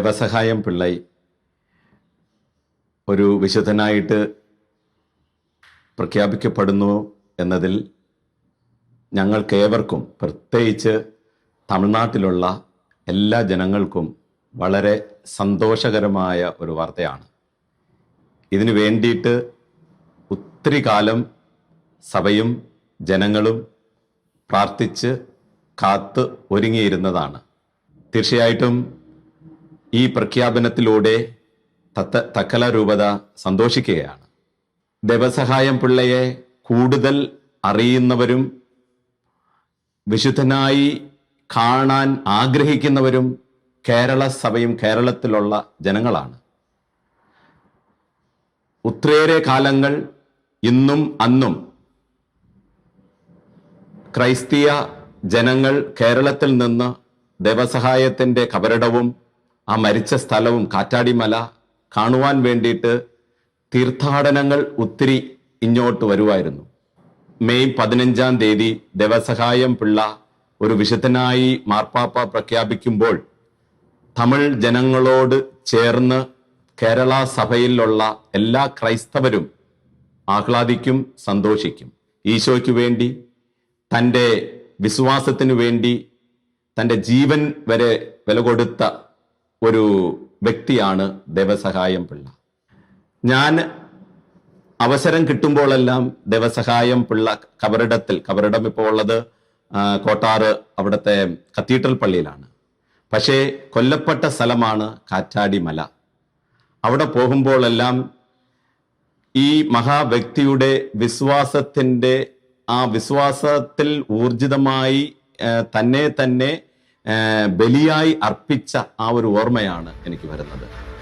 ദേവസഹായം പിള്ളൈ ഒരു വിശുദ്ധനായിട്ട് പ്രഖ്യാപിക്കപ്പെടുന്നു എന്നതിൽ ഞങ്ങൾക്കേവർക്കും പ്രത്യേകിച്ച് തമിഴ്നാട്ടിലുള്ള എല്ലാ ജനങ്ങൾക്കും വളരെ സന്തോഷകരമായ ഒരു വാർത്തയാണ്. ഇതിനു വേണ്ടിയിട്ട് ഒത്തിരി കാലം സഭയും ജനങ്ങളും പ്രാർത്ഥിച്ച് കാത്ത് ഒരുങ്ങിയിരുന്നതാണ്. തീർച്ചയായിട്ടും ഈ പ്രഖ്യാപനത്തിലൂടെ തത്ത തക്കല രൂപത സന്തോഷിക്കുകയാണ്. ദേവസഹായം പിള്ളയെ കൂടുതൽ അറിയുന്നവരും വിശുദ്ധനായി കാണാൻ ആഗ്രഹിക്കുന്നവരും കേരള സഭയും കേരളത്തിലുള്ള ജനങ്ങളാണ്. ഒത്തിരിയേറെ കാലങ്ങൾ ഇന്നും അന്നും ക്രൈസ്തീയ ജനങ്ങൾ കേരളത്തിൽ നിന്ന് ദേവസഹായത്തിന്റെ കബറിടവും ആ മരിച്ച സ്ഥലവും കാറ്റാടിമല കാണുവാൻ വേണ്ടിയിട്ട് തീർത്ഥാടനങ്ങൾ ഒത്തിരി ഇങ്ങോട്ട് വരുമായിരുന്നു മെയ് പതിനഞ്ചാം തീയതി ദേവസഹായം പിള്ള ഒരു വിശുദ്ധനായി മാർപ്പാപ്പ പ്രഖ്യാപിക്കുമ്പോൾ തമിഴ് ജനങ്ങളോട് ചേർന്ന് കേരള സഭയിലുള്ള എല്ലാ ക്രൈസ്തവരും ആഹ്ലാദിക്കും സന്തോഷിക്കും. ഈശോയ്ക്ക് വേണ്ടി തന്റെ വിശ്വാസത്തിനു വേണ്ടി തന്റെ ജീവൻ വരെ വില കൊടുത്ത ഒരു വ്യക്തിയാണ് ദേവസഹായം പിള്ള. ഞാൻ അവസരം കിട്ടുമ്പോഴെല്ലാം ദേവസഹായം പിള്ള കബറിടത്തിൽ കബറിടം ഇപ്പോൾ ഉള്ളത് കോട്ടാറ് അവിടുത്തെ കത്തീഡ്രൽ പള്ളിയിലാണ്. പക്ഷേ കൊല്ലപ്പെട്ട സ്ഥലമാണ് കാറ്റാടി മല അവിടെ പോകുമ്പോഴെല്ലാം ഈ മഹാവ്യക്തിയുടെ വിശ്വാസത്തിന്റെ ആ വിശ്വാസത്തിൽ ഊർജിതമായി തന്നെ തന്നെ ബലിയായി അർപ്പിച്ച ആ ഒരു ഓർമ്മയാണ് എനിക്ക് വരുന്നത്.